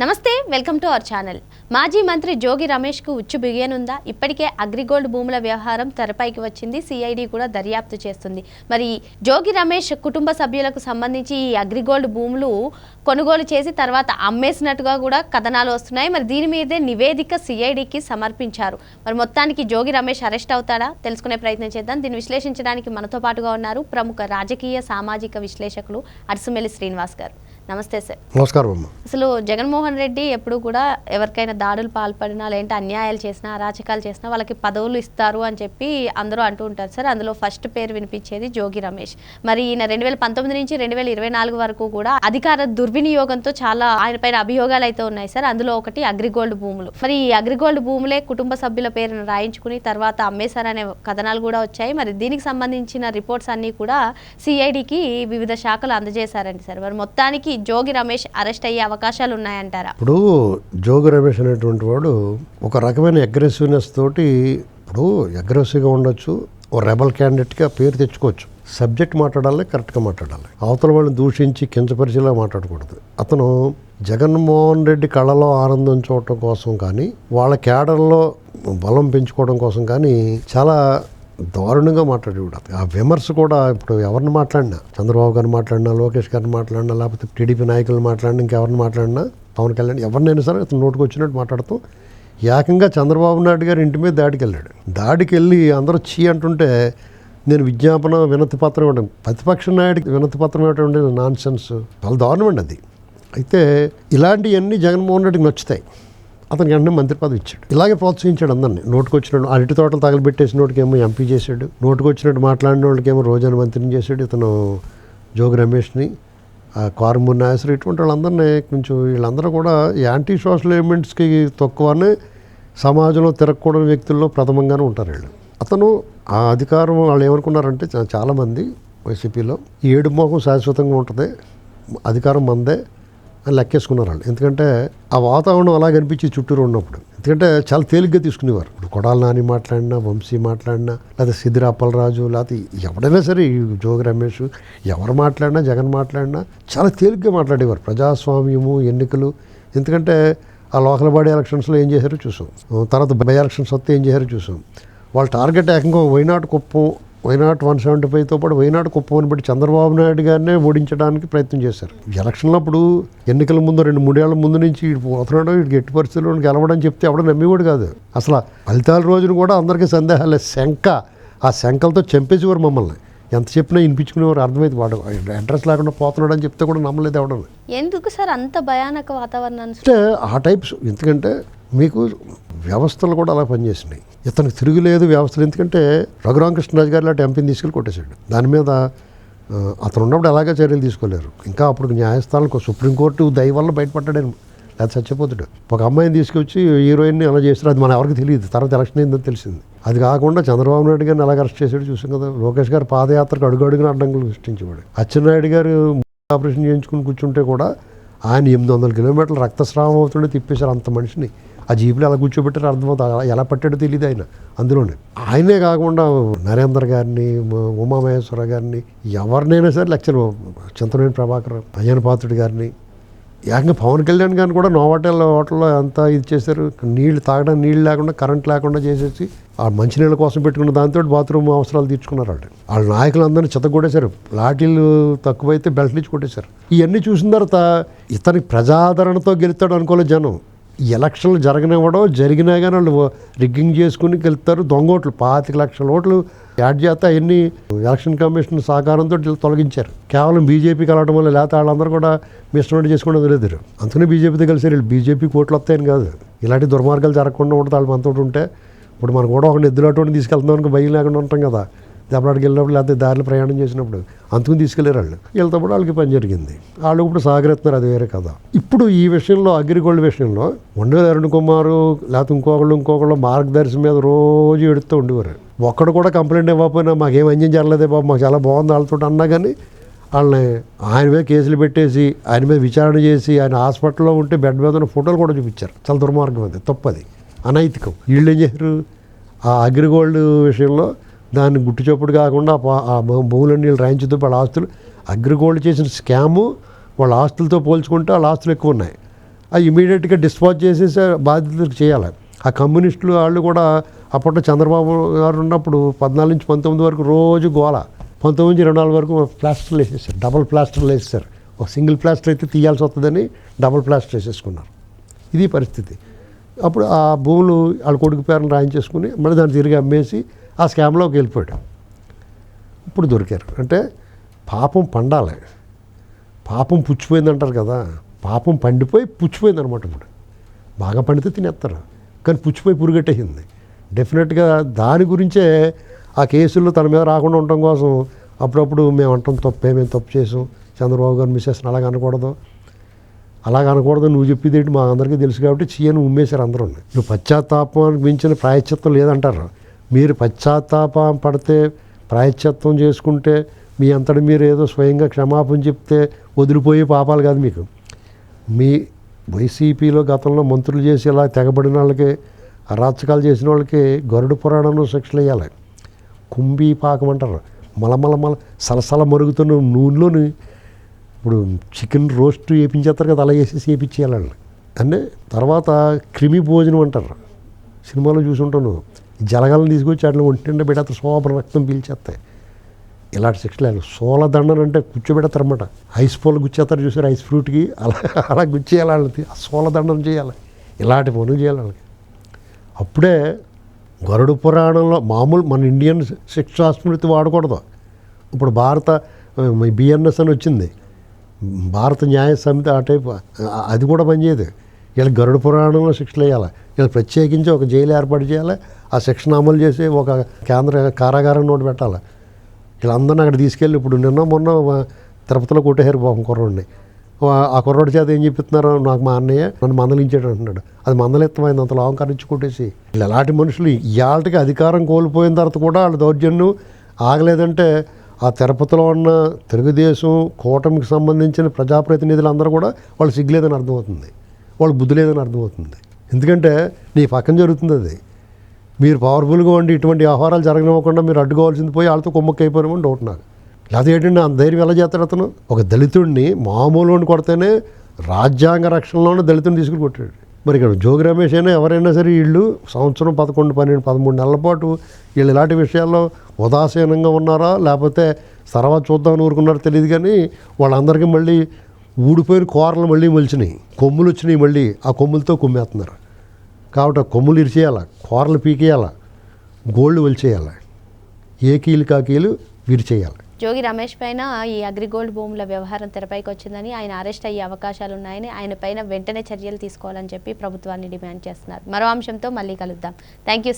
నమస్తే welcome to our channel. మాజీ మంత్రి జోగి రమేష్కు ఉచ్చు బిగియనుందా ఇప్పటికే అగ్రిగోల్డ్ భూముల వ్యవహారం తెరపైకి వచ్చింది. సిఐడి కూడా దర్యాప్తు చేస్తుంది. మరి జోగి రమేష్ కుటుంబ సభ్యులకు సంబంధించి ఈ అగ్రిగోల్డ్ భూములు కొనుగోలు చేసి తర్వాత అమ్మేసినట్టుగా కూడా కథనాలు వస్తున్నాయి. మరి దీని మీదే నివేదిక సిఐడికి సమర్పించారు. మరి మొత్తానికి జోగి రమేష్ అరెస్ట్ అవుతాడా? తెలుసుకునే ప్రయత్నం చేద్దాం. దీన్ని విశ్లేషించడానికి మనతో పాటుగా ఉన్నారు ప్రముఖ రాజకీయ సామాజిక విశ్లేషకులు అరసుమెలి శ్రీనివాస్ గారు. నమస్తే సార్. నమస్కారం అమ్మ. అసలు జగన్మోహన్ రెడ్డి ఎప్పుడు కూడా ఎవరికైనా దాడులు పాల్పడినా లేదంటే అన్యాయాలు చేసినా అరాచకాలు చేసినా వాళ్ళకి పదవులు ఇస్తారు అని చెప్పి అందరూ అంటూ ఉంటారు సార్. అందులో ఫస్ట్ పేరు వినిపించేది జోగి రమేష్. మరి ఈయన రెండు వేల పంతొమ్మిది నుంచి రెండు వేల ఇరవై నాలుగు వరకు కూడా అధికార దుర్వినియోగంతో చాలా ఆయన పైన అభియోగాలు అయితే ఉన్నాయి సార్. అందులో ఒకటి అగ్రిగోల్డ్ భూములు. మరి ఈ అగ్రిగోల్డ్ భూములే కుటుంబ సభ్యుల పేరును రాయించుకుని తర్వాత అమ్మేశారనే కథనాలు కూడా వచ్చాయి. మరి దీనికి సంబంధించిన రిపోర్ట్స్ అన్నీ కూడా సిఐడికి వివిధ శాఖలు అందజేశారండి సార్. మరి మొత్తానికి జోగి రమేష్ అరెస్ట్ అయ్యే అవకాశాలు ఉన్నాయంటారా ఇప్పుడు జోగి రమేష్ అనేటువంటి వాడు ఒక రకమైన అగ్రెసివ్నెస్ తోటి ఇప్పుడు అగ్రెసివ్గా ఉండొచ్చు ఓ రెబల్ క్యాండిడేట్గా పేరు తెచ్చుకోవచ్చు. సబ్జెక్ట్ మాట్లాడాలి కరెక్ట్గా మాట్లాడాలి. అవతల వాళ్ళని దూషించి కించపరిచేలా మాట్లాడకూడదు. అతను జగన్మోహన్ రెడ్డి కళలో ఆనందం చూడటం కోసం కానీ వాళ్ళ కేడర్లో బలం పెంచుకోవడం కోసం కానీ చాలా దారుణంగా మాట్లాడేవాడు ఆ విమర్శ కూడా ఇప్పుడు ఎవరిని మాట్లాడినా చంద్రబాబు గారిని మాట్లాడినా లోకేష్ గారిని మాట్లాడినా లేకపోతే టీడీపీ నాయకులు మాట్లాడినా ఇంకెవరిని మాట్లాడినా పవన్ కళ్యాణ్ ఎవరినైనా సరే అతను నోటుకు వచ్చినట్టు మాట్లాడుతూ ఏకంగా చంద్రబాబు నాయుడు గారి ఇంటి మీద దాడికి వెళ్ళాడు దాడికి వెళ్ళి అందరూ చీ అంటుంటే నేను విజ్ఞాపన వినతి పత్రం ఇవ్వడం ప్రతిపక్ష నాయుడికి వినతి పత్రం ఇవ్వడం నాన్ సెన్స్ చాలా దారుణం అండి అది. అయితే ఇలాంటివన్నీ జగన్మోహన్ రెడ్డికి నచ్చుతాయి. అతనికి వెంటనే మంత్రి పదవి ఇచ్చాడు. ఇలాగే ప్రోత్సహించాడు అందరిని. నోటుకొచ్చినట్టు అరటి తోటలు తగలబెట్టేసిన నోటికేమో ఎంపీ చేశాడు. నోటుకొచ్చినట్టు మాట్లాడిన వాళ్ళకేమో రోజాను మంత్రిని చేశాడు. ఇతను జోగి రమేష్ని ఆ కారుమూరి నాయసరి ఇటువంటి వాళ్ళందరినీ కొంచెం వీళ్ళందరూ కూడా యాంటీ సోషల్ ఎలిమెంట్స్కి తక్కువనే సమాజంలో తిరగకూడని వ్యక్తుల్లో ప్రథమంగానే ఉంటారు వీళ్ళు. అతను ఆ అధికారం వాళ్ళు ఏమనుకున్నారంటే చాలామంది వైసీపీలో ఏడు మోహం శాశ్వతంగా ఉంటుంది. అధికారం మందే. అని లెక్కేసుకున్నారు వాళ్ళు. ఎందుకంటే ఆ వాతావరణం అలా కనిపించి చుట్టూరు ఉన్నప్పుడు. ఎందుకంటే చాలా తేలిగ్గా తీసుకునేవారు. ఇప్పుడు కొడాల నాని మాట్లాడినా వంశీ మాట్లాడినా లేదా సిద్ధిర అప్పలరాజు లేకపోతే ఎవడైనా సరే ఈ జోగి రమేష్ ఎవరు మాట్లాడినా జగన్ మాట్లాడినా చాలా తేలిగ్గా మాట్లాడేవారు. ప్రజాస్వామ్యము ఎన్నికలు. ఎందుకంటే ఆ లోకల్ బాడీ ఎలక్షన్స్లో ఏం చేశారో చూసాం. తర్వాత బై ఎలక్షన్స్ వస్తే ఏం చేశారో చూసాం. వాళ్ళ టార్గెట్ ఏకంగా why not Kuppam why not one seventy ఫైవ్తో పాటు వైనాట్ కుప్పం అని బట్టి చంద్రబాబు నాయుడు గారినే ఓడించడానికి ప్రయత్నం చేశారు. ఎలక్షన్లో అప్పుడు ఎన్నికల ముందు రెండు మూడేళ్ళ ముందు నుంచి పోతున్నాడు వీడికి ఎట్టి పరిస్థితుల్లో గెలవడం చెప్తే ఎవడో నమ్మేవాడు కాదు. అసలు ఫలితాల రోజున కూడా అందరికీ సందేహాలే శంక ఆ శంకలతో చంపేసేవారు మమ్మల్ని. ఎంత చెప్పినా వినిపించుకునేవారు అర్థమైంది వాడు అడ్రస్ లేకుండా పోతున్నాడు అని చెప్తే కూడా నమ్మలేదు ఎవడని. ఎందుకు సార్ అంత భయానక వాతావరణాన్ని అంటే ఆ టైప్స్ ఎందుకంటే మీకు వ్యవస్థలు కూడా అలా పనిచేసినాయి. ఇతనికి తిరుగులేదు వ్యవస్థలు. ఎందుకంటే రఘురామకృష్ణరాజు గారు లాంటి ఎంపీని తీసుకెళ్ళి కొట్టేశాడు. దాని మీద అతను ఉన్నప్పుడు అలాగే చర్యలు తీసుకోలేరు. ఇంకా అప్పుడు న్యాయస్థానాలకు సుప్రీంకోర్టు దయ వల్ల బయటపడ్డాడు లేదా చచ్చిపోతాడు. ఒక అమ్మాయిని తీసుకొచ్చి హీరోయిన్ని అలా చేస్తారు అది మన ఎవరికి తెలియదు. తర్వాత ఎలక్షన్ అయిందని తెలిసింది. అది కాకుండా చంద్రబాబు నాయుడు గారిని అలాగ అరెస్ట్ చేశాడు చూసాం కదా. లోకేష్ గారు పాదయాత్రకు అడుగు అడుగున అడ్డంకులు సృష్టించేవాడు. అచ్చెన్నాయుడు గారు ఆపరేషన్ చేయించుకుని కూర్చుంటే కూడా ఆయన ఎనిమిది వందల కిలోమీటర్లు రక్తస్రావం అవుతుండే తిప్పేశారు అంత మనిషిని. ఆ జీపులో ఎలా కూర్చోబెట్టారు అర్థమవుతుంది. అలా ఎలా పట్టాడో తెలియదు ఆయన. అందులోనే ఆయనే కాకుండా నరేందర్ గారిని ఉమామహేశ్వర గారిని ఎవరినైనా సరే లెక్చర్ చింతనేని ప్రభాకర్ అయ్యన గారిని ఏకంగా పవన్ కళ్యాణ్ గారిని కూడా నోవాటెల్ హోటల్లో అంతా ఇది చేశారు. నీళ్ళు తాగడానికి నీళ్ళు లేకుండా కరెంట్ లేకుండా చేసేసి ఆ మంచినీళ్ళ కోసం పెట్టుకున్న దాంతో బాత్రూమ్ అవసరాలు తీర్చుకున్నారు వాళ్ళు. వాళ్ళ నాయకులందరినీ చెత్తగొట్టేశారు లాఠీలు తక్కువైతే బెల్ట్లు ఇచ్చి కొట్టేశారు. ఇవన్నీ చూసిన తర్వాత ఇతనికి ప్రజాదరణతో గెలుస్తాడు అనుకోలేదు జనం. ఎలక్షన్లు జరగనివ్వడం జరిగినా కానీ వాళ్ళు రిగ్గింగ్ చేసుకుని గెలుతారు దొంగ ఓట్లు పాతిక లక్షల ఓట్లు యాడ్ చేస్తే అవన్నీ ఎలక్షన్ కమిషన్ సహకారంతో తొలగించారు. కేవలం బీజేపీకి వెళ్ళడం వల్ల లేకపోతే వాళ్ళందరూ కూడా మిస్టర్మెంట్ చేసుకుని వదిలేదారు అందుకని బీజేపీతో కలిసి వీళ్ళు బీజేపీకి ఓట్లు వస్తాయని కాదు. ఇలాంటి దుర్మార్గాలు జరగకుండా ఉంటుంది వాళ్ళు మనతో ఉంటే ఇప్పుడు మనం కూడా ఒక నిద్దులాటువంటి తీసుకెళ్తున్నాం అనుకో భయం లేకుండా ఉంటాం కదా. దెబ్బలాడికి వెళ్ళినప్పుడు లేకపోతే దారిలో ప్రయాణం చేసినప్పుడు అంతకుని తీసుకెళ్ళారు వాళ్ళు. వీళ్ళతో కూడా వాళ్ళకి పని జరిగింది. వాళ్ళు ఇప్పుడు సాగరెత్తున్నారు అది వేరే కదా ఇప్పుడు ఈ విషయంలో అగ్రిగోల్డ్ విషయంలో ఉండే అరుణ్ కుమారు లేకపోతే ఇంకొకళ్ళు ఇంకొకళ్ళు మార్గదర్శి మీద రోజు ఎడుతూ ఉండేవారు. ఒక్కడు కూడా కంప్లైంట్ ఇవ్వకపోయినా మాకేం అంజం జరగలేదే బాబు మాకు చాలా బాగుంది వాళ్ళతో అన్నా కానీ వాళ్ళని ఆయన మీద కేసులు పెట్టేసి ఆయన మీద విచారణ చేసి ఆయన హాస్పిటల్లో ఉంటే బెడ్ మీద ఉన్న ఫోటోలు కూడా చూపించారు. చాలా దుర్మార్గం అది తప్పది అనైతికం. వీళ్ళు ఏం చేశారు? ఆ అగ్రిగోల్డ్ విషయంలో దాన్ని గుట్టుచప్పుడు కాకుండా ఆ భూములన్నీ వీళ్ళు రాయించుతూ వాళ్ళ ఆస్తులు అగ్రిగోల్డ్ చేసిన స్కాము వాళ్ళ ఆస్తులతో పోల్చుకుంటే వాళ్ళ ఆస్తులు ఎక్కువ ఉన్నాయి. అవి ఇమీడియట్గా డిస్పాజ్ చేసేసి బాధ్యతలు చేయాలి. ఆ కమ్యూనిస్టులు వాళ్ళు కూడా అప్పట్లో చంద్రబాబు గారు ఉన్నప్పుడు పద్నాలుగు నుంచి పంతొమ్మిది వరకు రోజు గోల. పంతొమ్మిది నుంచి ఇరవై నాలుగు వరకు ప్లాస్టర్లు వేసేసారు. డబుల్ ప్లాస్టర్లు వేసేసారు. ఒక సింగిల్ ప్లాస్టర్ అయితే తీయాల్సి వస్తుందని డబుల్ ప్లాస్టర్ వేసేసుకున్నారు. ఇది పరిస్థితి. అప్పుడు ఆ భూములు వాళ్ళ కొడుకు పేరుని రాయించేసుకుని మళ్ళీ దాన్ని తిరిగి అమ్మేసి ఆ స్కామ్లోకి వెళ్ళిపోయాడు. ఇప్పుడు దొరికారు. అంటే పాపం పండాలి. పాపం పుచ్చిపోయింది అంటారు కదా. పాపం పండిపోయి పుచ్చిపోయింది అనమాట ఇప్పుడు. బాగా పండితే తినేస్తారు. కానీ పుచ్చిపోయి పురుగట్టేసింది. డెఫినెట్గా దాని గురించే ఆ కేసుల్లో తన మీద రాకుండా ఉండటం కోసం అప్పుడప్పుడు మేము అంటాం తప్పే మేము తప్పు చేసాం. చంద్రబాబు గారు మిస్సెస్ని అలాగ అనకూడదు. అలాగ అనకూడదు. నువ్వు చెప్పేది ఏంటి? మా అందరికీ తెలుసు కాబట్టి చీయను ఉమ్మేశారు అందరూ. నువ్వు పశ్చాత్తాపానికి మించిన ప్రాయశ్చిత్తం లేదంటారు. మీరు పశ్చాత్తాపం పడితే ప్రాయశ్చిత్తం చేసుకుంటే మీ అంతటి మీరు ఏదో స్వయంగా క్షమాపణ చెప్తే వదిలిపోయే పాపాలు కాదు మీకు. మీ వైసీపీలో గతంలో మంత్రులు చేసి ఇలా తెగబడిన వాళ్ళకి అరాచకాలు చేసిన వాళ్ళకి గరుడు పురాణంలో శిక్షలు వేయాలి. కుంభీ పాకం అంటారు. మలమల మల సలసల మరుగుతున్న నూనెలోని ఇప్పుడు చికెన్ రోస్ట్ వేపించేస్తారు కదా అలా వేసేసి వేపించేయాలి అంటే తర్వాత క్రిమి భోజనం అంటారు. సినిమాలో చూసుంటాను జలగలను తీసుకొచ్చి అట్లా ఒంటిండ పెడితే శోభ రక్తం పీల్చేస్తాయి. ఇలాంటి శిక్షలు సోల సోలదండన అంటే కూర్చోబెడతారన్నమాట. ఐస్ పూల గుచ్చేస్తారు చూసారు ఐస్ ఫ్రూట్కి? అలా అలా గుచ్చేయాలి వాళ్ళకి ఆ సోలదండం చేయాలి. ఇలాంటి పనులు చేయాలి వాళ్ళకి. అప్పుడే గరుడు పురాణంలో మామూలు మన ఇండియన్ శిక్షా స్మృతి వాడకూడదు. ఇప్పుడు భారత బిఎన్ఎస్ అని వచ్చింది. భారత న్యాయ సమితి ఆ టైప్ అది కూడా పనిచేయదు. వీళ్ళకి గరుడ పురాణంలో శిక్షలు వేయాలి. వీళ్ళు ప్రత్యేకించి ఒక జైలు ఏర్పాటు చేయాలి. ఆ శిక్షణ అమలు చేసి ఒక కేంద్ర కారాగారం నోటి పెట్టాలి. వీళ్ళందరినీ అక్కడ తీసుకెళ్ళి ఇప్పుడు నిన్న మొన్న తిరుపతిలో కొట్టేశారు పాపం కుర్రోడిని. ఆ కుర్రోడి చేత ఏం చెప్పిస్తున్నారు నాకు మా అన్నయ్య నన్ను మందలించాడు అంటున్నాడు. అది మందలిత్తమైంది అంత లాంకర్ కొట్టేసి. వీళ్ళు ఎలాంటి మనుషులు? ఇవాళకి అధికారం కోల్పోయిన తర్వాత కూడా వాళ్ళ దౌర్జన్యం ఆగలేదంటే ఆ తిరుపతిలో ఉన్న తెలుగుదేశం కూటమికి సంబంధించిన ప్రజాప్రతినిధులందరూ కూడా వాళ్ళు సిగ్గులేదని అర్థమవుతుంది. వాళ్ళు బుద్ధి లేదని అర్థమవుతుంది. ఎందుకంటే నీ పక్కన జరుగుతుంది అది. మీరు పవర్ఫుల్గా ఉండి ఇటువంటి వ్యవహారాలు జరగనివ్వకుండా మీరు అడ్డుకోవాల్సింది పోయి వాళ్ళతో కుమ్మక్క అయిపోయినామని డౌట్ నాకు. లేదా ఏంటంటే అంత ధైర్యం ఎలా చేస్తాడు అతను? ఒక దళితుడిని మామూలు కొడితేనే రాజ్యాంగ రక్షణలోనే దళితుడిని తీసుకుని కొట్టాడు. మరి ఇక్కడ జోగి రమేష్ అయినా ఎవరైనా సరే వీళ్ళు సంవత్సరం పదకొండు పన్నెండు పదమూడు నెలల పాటు వీళ్ళు ఇలాంటి విషయాల్లో ఉదాసీనంగా ఉన్నారా? లేకపోతే తర్వాత చూద్దామని ఊరుకున్నారో తెలియదు కానీ వాళ్ళందరికీ మళ్ళీ ఊడిపోయిన కూరలు మళ్ళీ మలిచినాయి. కొమ్ములు వచ్చినాయి మళ్ళీ. ఆ కొమ్ములతో కుమ్మేస్తున్నారు. కాబట్టి ఆ కొమ్ములు ఇరిచేయాల? కూరలు పీకేయాల? గోల్డ్ వలిచేయాల ఏ కీలు కాకీలు విరిచేయాలి. జోగి రమేష్ పైన ఈ అగ్రిగోల్డ్ భూముల వ్యవహారం తెరపైకి వచ్చిందని ఆయన అరెస్ట్ అయ్యే అవకాశాలు ఉన్నాయని ఆయన పైన వెంటనే చర్యలు తీసుకోవాలని చెప్పి ప్రభుత్వాన్ని డిమాండ్ చేస్తున్నారు. మరో అంశంతో మళ్ళీ కలుద్దాం. Thank you